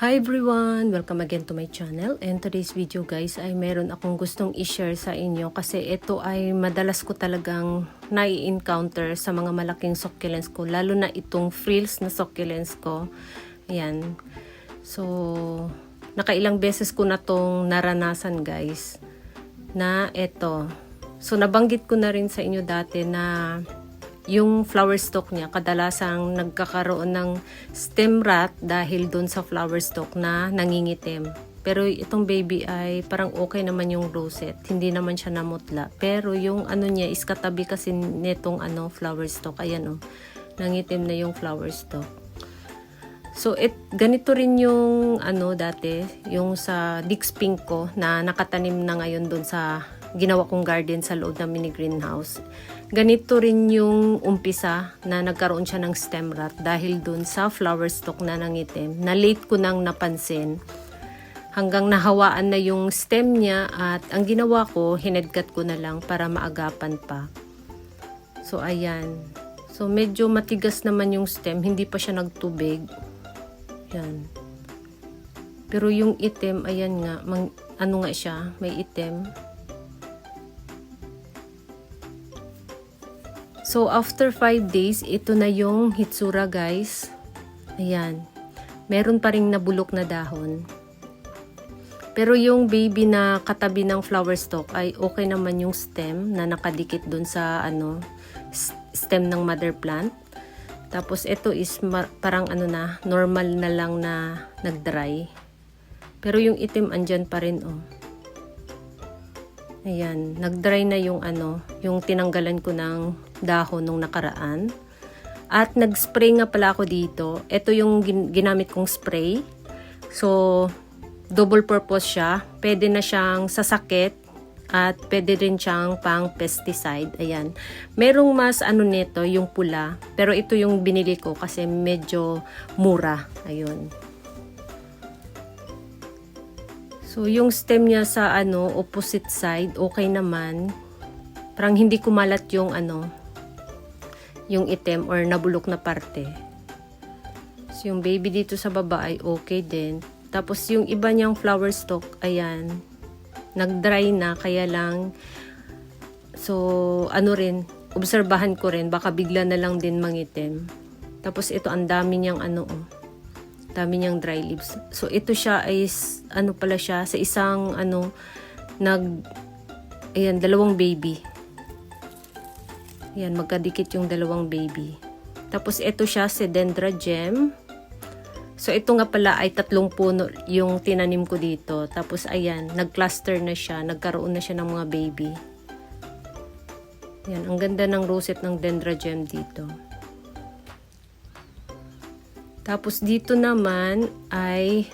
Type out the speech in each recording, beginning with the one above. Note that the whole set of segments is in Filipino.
Hi everyone! Welcome again to my channel and today's video guys ay meron akong gustong i-share sa inyo kasi ito ay madalas ko talagang nai-encounter sa mga malaking succulents ko lalo na itong frills na succulents ko. Ayan. So, nakailang beses ko na tong naranasan guys na ito. So, nabanggit ko na rin sa inyo dati na yung flower stalk niya kadalasang nagkakaroon ng stem rot dahil doon sa flower stalk na nangingitim. Pero itong baby ay parang okay naman yung rosette. Hindi naman siya namutla. Pero yung ano niya is katabi kasi nitong ano flower stalk. Ayan oh. Nangitim na yung flower stalk. So it ganito rin yung ano dati, yung sa Dix Pink ko na nakatanim na ngayon doon sa ginawa kong garden sa loob ng mini greenhouse. Ganito rin yung umpisa na nagkaroon siya ng stem rot dahil dun sa flower stalk na nangitim. Na late ko nang napansin hanggang nahawaan na yung stem niya at ang ginawa ko, hinedgat ko na lang para maagapan pa. So ayan. So medyo matigas naman yung stem, hindi pa siya nagtubig. Yan. Pero yung itim, ayan nga, mang, ano nga siya, may itim. So, after 5 days, ito na yung hitsura, guys. Ayan. Meron pa ring nabulok na dahon. Pero yung baby na katabi ng flower stalk ay okay naman yung stem na nakadikit dun sa ano stem ng mother plant. Tapos ito is parang ano na, normal na lang na nag-dry. Pero yung itim andyan pa rin oh. Ayan, nag-dry na yung ano, yung tinanggalan ko ng dahon nung nakaraan. At nag-spray nga pala ako dito. Ito yung gin- ginamit kong spray. So, double purpose siya. Pwede na siyang sasakit at pwede rin siyang pang pesticide. Ayan. Merong mas ano nito, yung pula. Pero ito yung binili ko kasi medyo mura. Ayun. So, yung stem niya sa ano, opposite side, okay naman. Parang hindi kumalat yung ano, yung item or nabulok na parte. So, yung baby dito sa baba ay okay din. Tapos, yung iba niyang flower stalk, ayan, nag-dry na, kaya lang, so, ano rin, obserbahan ko rin, baka bigla na lang din mangitim. Tapos, ito, ang dami niyang ano, oh, dami niyang dry leaves. So ito siya ay s- ano pala siya sa isang ano nag ayan dalawang baby. Ayan magkadikit yung dalawang baby. Tapos ito siya si Dendra Gem. So ito nga pala ay tatlong puno yung tinanim ko dito. Tapos ayan, nag-cluster na siya, nagkaroon na siya ng mga baby. Ayan, ang ganda ng rosette ng Dendra Gem dito. Tapos dito naman ay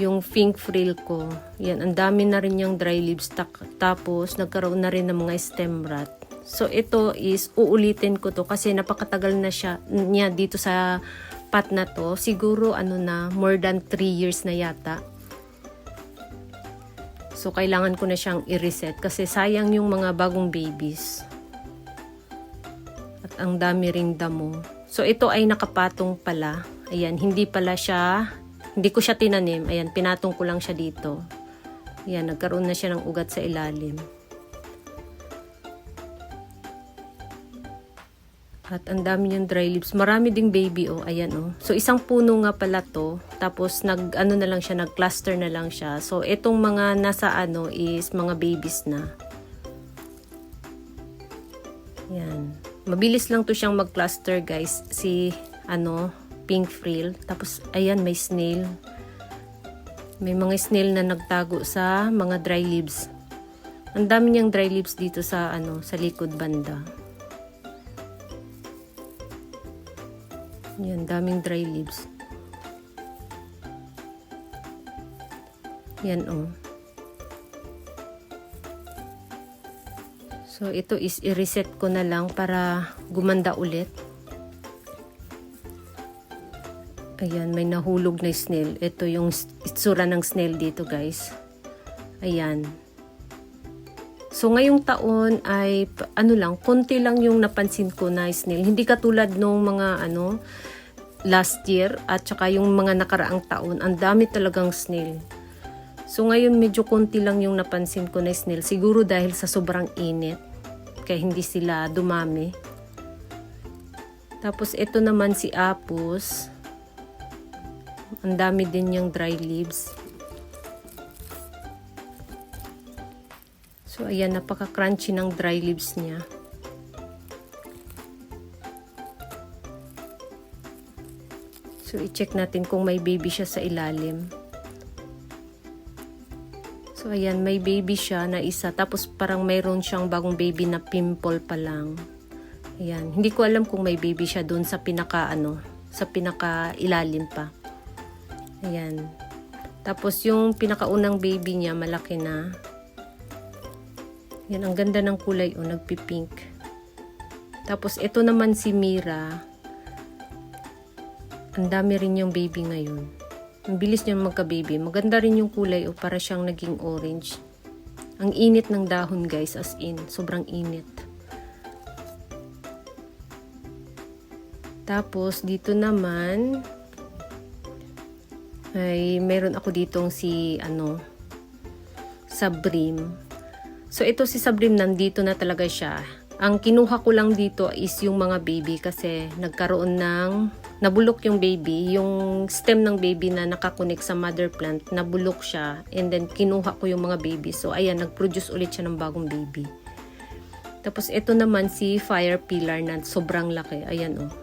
yung pink frill ko. Yan, ang dami na rin yung dry leaves. Tapos nagkaroon na rin ng mga stem rot. So ito is uulitin ko to kasi napakatagal na siya niya dito sa pot na to. Siguro ano na more than 3 years na yata. So kailangan ko na siyang i-reset kasi sayang yung mga bagong babies. At ang dami ring damo. So ito ay nakapatong pala. Ayan, hindi pala siya, hindi ko siya tinanim. Ayan, pinatong ko lang siya dito. Ayan, nagkaroon na siya ng ugat sa ilalim. At ang dami yung dry leaves. Marami ding baby oh. Ayan oh. So isang puno nga pala to. Tapos nag ano na lang siya, nag cluster na lang siya. So itong mga nasa ano is mga babies na. Yan. Mabilis lang to siyang mag-cluster guys. Si ano, pink frill. Tapos ayan may snail. May mga snail na nagtago sa mga dry leaves. Ang dami niyang dry leaves dito sa ano, sa likod banda. Yan, daming dry leaves. Yan oh. So, ito is i-reset ko na lang para gumanda ulit. Ayan, may nahulog na snail. Ito yung itsura ng snail dito, guys. Ayan. So, ngayong taon ay, ano lang, konti lang yung napansin ko na snail. Hindi katulad nung mga, ano, last year at saka yung mga nakaraang taon, ang dami talagang snail. So ngayon medyo konti lang yung napansin ko na snail. Siguro dahil sa sobrang init. Kaya hindi sila dumami. Tapos ito naman si Apus. Ang dami din yung dry leaves. So ayan, napaka-crunchy ng dry leaves niya. So i-check natin kung may baby siya sa ilalim. So ayan, may baby siya na isa. Tapos parang mayroon siyang bagong baby na pimple pa lang. Ayan, hindi ko alam kung may baby siya doon sa pinaka ano, sa pinaka ilalim pa. Ayan. Tapos yung pinakaunang baby niya malaki na. Yan, ang ganda ng kulay o, oh, nagpi-pink. Tapos ito naman si Mira. Ang dami rin yung baby ngayon. Ang bilis niya magka-baby. Maganda rin yung kulay o para siyang naging orange. Ang init ng dahon guys, as in. Sobrang init. Tapos dito naman ay meron ako ditong si ano Sabrim. So ito si Sabrim nandito na talaga siya. Ang kinuha ko lang dito is yung mga baby kasi nagkaroon ng nabulok yung baby, yung stem ng baby na nakakunik sa mother plant, nabulok siya and then kinuha ko yung mga baby. So ayan, nag-produce ulit siya ng bagong baby. Tapos ito naman si fire pillar na sobrang laki. Ayan oh.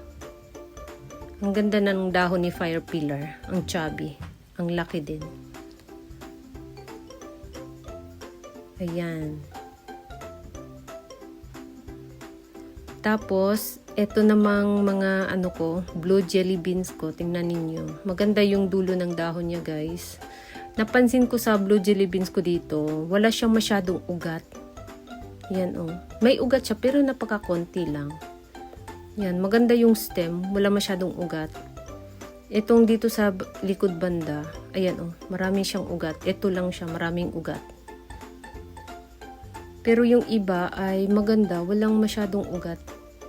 Ang ganda ng dahon ni fire pillar, ang chubby. Ang laki din. Ayan. Tapos, ito namang mga ano ko, blue jelly beans ko. Tingnan ninyo. Maganda yung dulo ng dahon niya, guys. Napansin ko sa blue jelly beans ko dito, wala siyang masyadong ugat. Yan, oh. May ugat siya, pero napakakonti lang. Yan, maganda yung stem. Wala masyadong ugat. Itong dito sa likod banda, ayan, oh. Marami siyang ugat. Ito lang siya, maraming ugat. Pero yung iba ay maganda, walang masyadong ugat.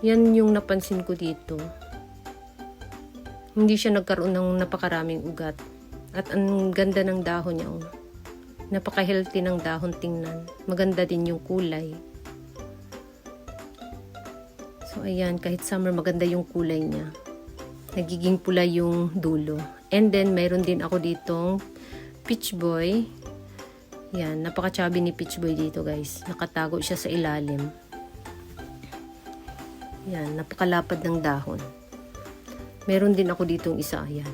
Yan yung napansin ko dito. Hindi siya nagkaroon ng napakaraming ugat. At ang ganda ng dahon niya. Oh. Napaka-healthy ng dahon tingnan. Maganda din yung kulay. So ayan, kahit summer maganda yung kulay niya. Nagiging pula yung dulo. And then mayroon din ako ditong Peach Boy. Yan, napaka-chubby ni Peach Boy dito guys. Nakatago siya sa ilalim. Yan, napakalapad ng dahon. Meron din ako ditong isa, ayan.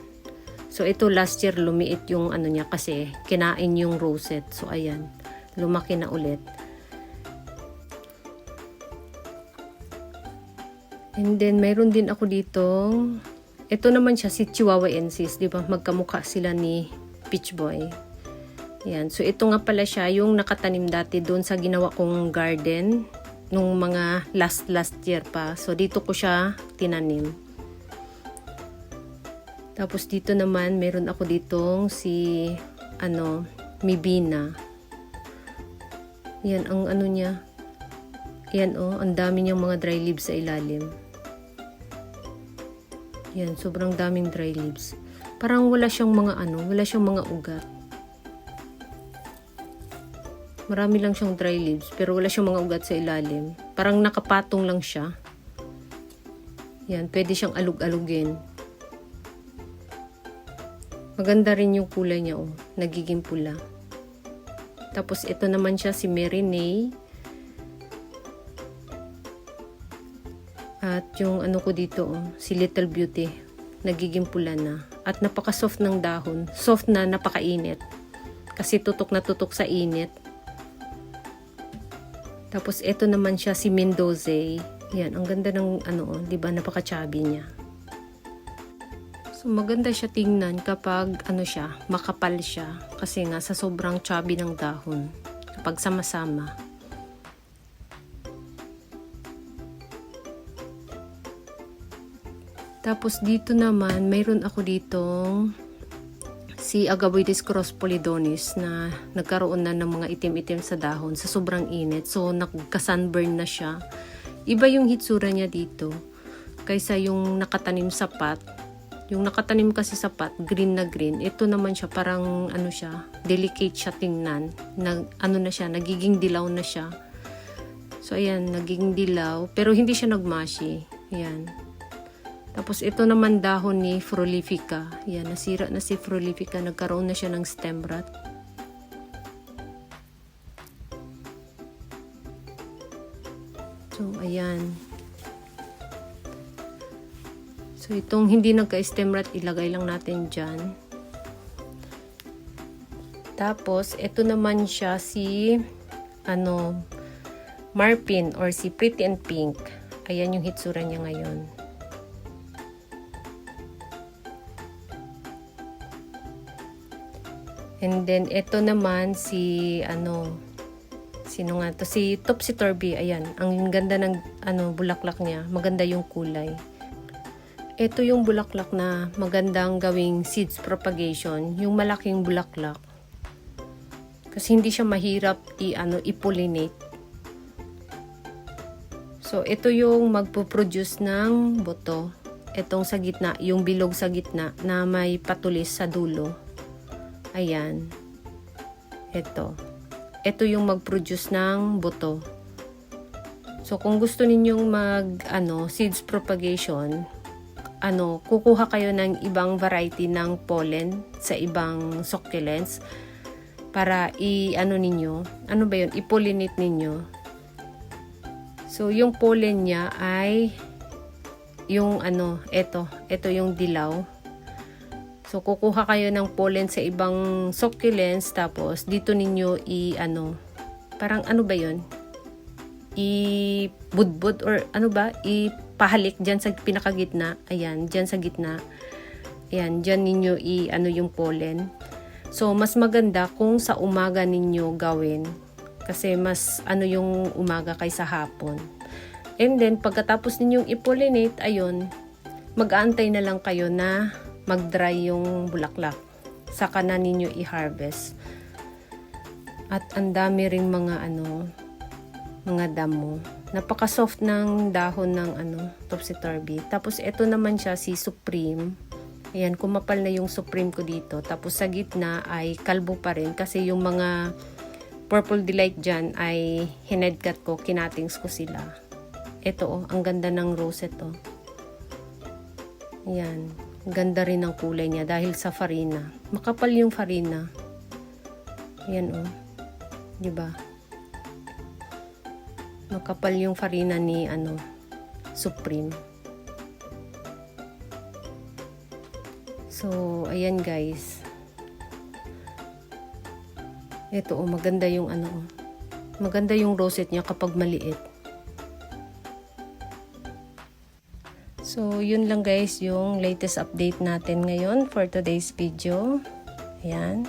So ito last year lumiit yung ano niya kasi kinain yung rosette. So ayan, lumaki na ulit. And then mayroon din ako ditong ito naman siya si Chihuahua Ensis, 'di ba? Magkamukha sila ni Peach Boy. Yan. So, ito nga pala siya yung nakatanim dati doon sa ginawa kong garden nung mga last last year pa. So, dito ko siya tinanim. Tapos, dito naman, meron ako ditong si, ano, Mibina. Yan, ang ano niya. Yan, oh, ang dami niyang mga dry leaves sa ilalim. Yan, sobrang daming dry leaves. Parang wala siyang mga ano, wala siyang mga ugat. Marami lang siyang dry leaves, pero wala siyang mga ugat sa ilalim. Parang nakapatong lang siya. Yan, pwede siyang alug-alugin. Maganda rin yung kulay niya, oh. Nagiging pula. Tapos, ito naman siya si Mary Nay. At yung ano ko dito, oh, si Little Beauty. Nagiging pula na. At napaka-soft ng dahon. Soft na napakainit. Kasi tutok na tutok sa init. Tapos ito naman siya si Mendoza. Yan, ang ganda ng ano, 'di ba? Napaka-chubby niya. So maganda siya tingnan kapag ano siya, makapal siya kasi nga sa sobrang chubby ng dahon kapag sama-sama. Tapos dito naman, mayroon ako ditong si Agaboides cross polydonis na nagkaroon na ng mga itim-itim sa dahon sa sobrang init. So, nagka-sunburn na siya. Iba yung hitsura niya dito kaysa yung nakatanim sa pot. Yung nakatanim kasi sa pot, green na green. Ito naman siya, parang ano siya, delicate siya tingnan. Nag, ano na siya, nagiging dilaw na siya. So, ayan, nagiging dilaw. Pero hindi siya nagmashi. Ayan. Tapos, ito naman dahon ni Frolifica. Ayan, nasira na si Frolifica. Nagkaroon na siya ng stem rot. So, ayan. So, itong hindi nagka-stem rot, ilagay lang natin dyan. Tapos, ito naman siya si, ano, Marpin or si Pretty and Pink. Ayan yung hitsura niya ngayon. And then, ito naman si, ano, sino nga to? Si Topsy Turvy. Ayan, ang ganda ng, ano, bulaklak niya. Maganda yung kulay. Ito yung bulaklak na magandang gawing seeds propagation, yung malaking bulaklak. Kasi hindi siya mahirap i ano i-pollinate. So ito yung magpo-produce ng buto. Itong sa gitna, yung bilog sa gitna na may patulis sa dulo. Ayan. Ito. Ito yung mag-produce ng buto. So kung gusto ninyong mag ano seeds propagation, ano, kukuha kayo ng ibang variety ng pollen sa ibang succulents para i ano ninyo, ano ba 'yun, i-pollinate ninyo. So yung pollen niya ay yung ano, ito, ito yung dilaw. So kukuha kayo ng pollen sa ibang succulents tapos dito ninyo i ano, parang ano ba 'yun? i budbud or ano ba, ipahalik dyan sa pinakagitna. Ayan, dyan sa gitna. Ayan, dyan ninyo i ano yung pollen. So, mas maganda kung sa umaga ninyo gawin. Kasi mas ano yung umaga kaysa hapon. And then, pagkatapos ninyong i-pollinate, ayun, mag-aantay na lang kayo na mag-dry yung bulaklak. Saka na ninyo i-harvest. At ang dami ring mga ano, mga damo. Napaka-soft ng dahon ng ano, topsy-turvy. Tapos ito naman siya si Supreme. Ayan, kumapal na yung Supreme ko dito. Tapos sa gitna ay kalbo pa rin kasi yung mga purple delight dyan ay hinedcut ko, kinatings ko sila. Ito oh, ang ganda ng rose ito. Ayan, ganda rin ng kulay niya dahil sa farina. Makapal yung farina. Ayan oh. 'Di ba? makapal yung farina ni ano Supreme. So, ayan guys. Ito oh, maganda yung ano oh. Maganda yung rosette niya kapag maliit. So, yun lang guys yung latest update natin ngayon for today's video. Ayan.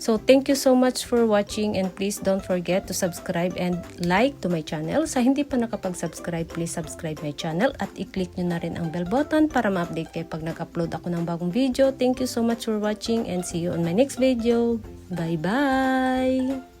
So, thank you so much for watching and please don't forget to subscribe and like to my channel. Sa hindi pa nakapag-subscribe, please subscribe my channel at i-click nyo na rin ang bell button para ma-update kayo pag nag-upload ako ng bagong video. Thank you so much for watching and see you on my next video. Bye-bye!